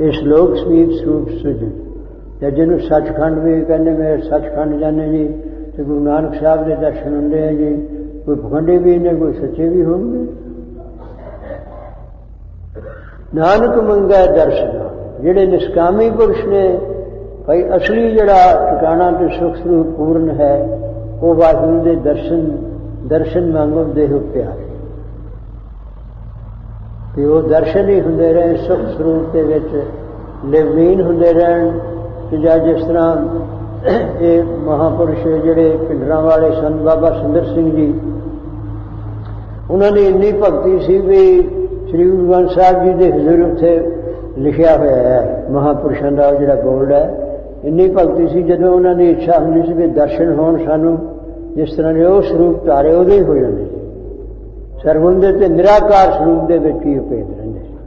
ਇਹ ਸ਼ਲੋਕ ਸਵੀਪ ਸਰੂਪ ਸੁਜ ਤੇ ਜਿਹਨੂੰ ਸੱਚਖੰਡ ਵੀ ਕਹਿੰਦੇ ਮੈਂ ਸੱਚਖੰਡ ਜਾਂਦੇ ਜੀ ਤੇ ਗੁਰੂ ਨਾਨਕ ਸਾਹਿਬ ਦੇ ਦਰਸ਼ਨ ਹੁੰਦੇ ਆ ਜੀ, ਕੋਈ ਭਖੰਡੇ ਵੀ ਨੇ, ਕੋਈ ਸੱਚੇ ਵੀ ਹੋਣਗੇ। ਨਾਨਕ ਮੰਗੈ ਦਰਸ਼ਨ, ਜਿਹੜੇ ਨਿਸ਼ਕਾਮੀ ਪੁਰਸ਼ ਨੇ, ਭਈ ਅਸਲੀ ਜਿਹੜਾ ਟਿਕਾਣਾ ਤੇ ਸੁਖ ਸਰੂਪ ਪੂਰਨ ਹੈ, ਉਹ ਵਾਹਿਗੁਰੂ ਦੇ ਦਰਸ਼ਨ ਦਰਸ਼ਨ ਮੰਗੋ ਦੇਹ ਪਿਆਰੇ ਤੇ ਉਹ ਦਰਸ਼ਨ ਹੀ ਹੁੰਦੇ ਰਹੇ ਸੁਖ ਸਰੂਪ ਦੇ ਵਿੱਚ ਲਿਵਲੀਨ ਹੁੰਦੇ ਰਹਿਣ। ਕਿ ਜਾਂ ਜਿਸ ਤਰ੍ਹਾਂ ਇਹ ਮਹਾਪੁਰਸ਼ ਜਿਹੜੇ ਪਿੰਡਰਾਂ ਵਾਲੇ ਸਨ, ਬਾਬਾ ਸੁੰਦਰ ਸਿੰਘ ਜੀ, ਉਹਨਾਂ ਦੀ ਇੰਨੀ ਭਗਤੀ ਸੀ ਵੀ ਸ੍ਰੀ ਗੁਰੂ ਗ੍ਰੰਥ ਸਾਹਿਬ ਜੀ ਦੇ ਹਜ਼ੂਰ ਉੱਥੇ ਲਿਖਿਆ ਹੋਇਆ ਹੈ, ਮਹਾਪੁਰਸ਼ਾਂ ਦਾ ਜਿਹੜਾ ਗੋਲਡ ਹੈ। ਇੰਨੀ ਭਗਤੀ ਸੀ ਜਦੋਂ ਉਹਨਾਂ ਦੀ ਇੱਛਾ ਹੁੰਦੀ ਸੀ ਵੀ ਦਰਸ਼ਨ ਹੋਣ ਸਾਨੂੰ, ਜਿਸ ਤਰ੍ਹਾਂ ਦੇ ਉਹ ਸਰੂਪ ਧਾਰੇ ਉਹਦੇ ਹੀ ਹੋ ਜਾਂਦੇ ਸੀ। ਸਰਵੁੰਦੇ ਤੇ ਨਿਰਾਕਾਰ ਸਰੂਪ ਦੇ ਵਿੱਚ ਹੀ ਉਪੇਤ ਰਹਿੰਦੇ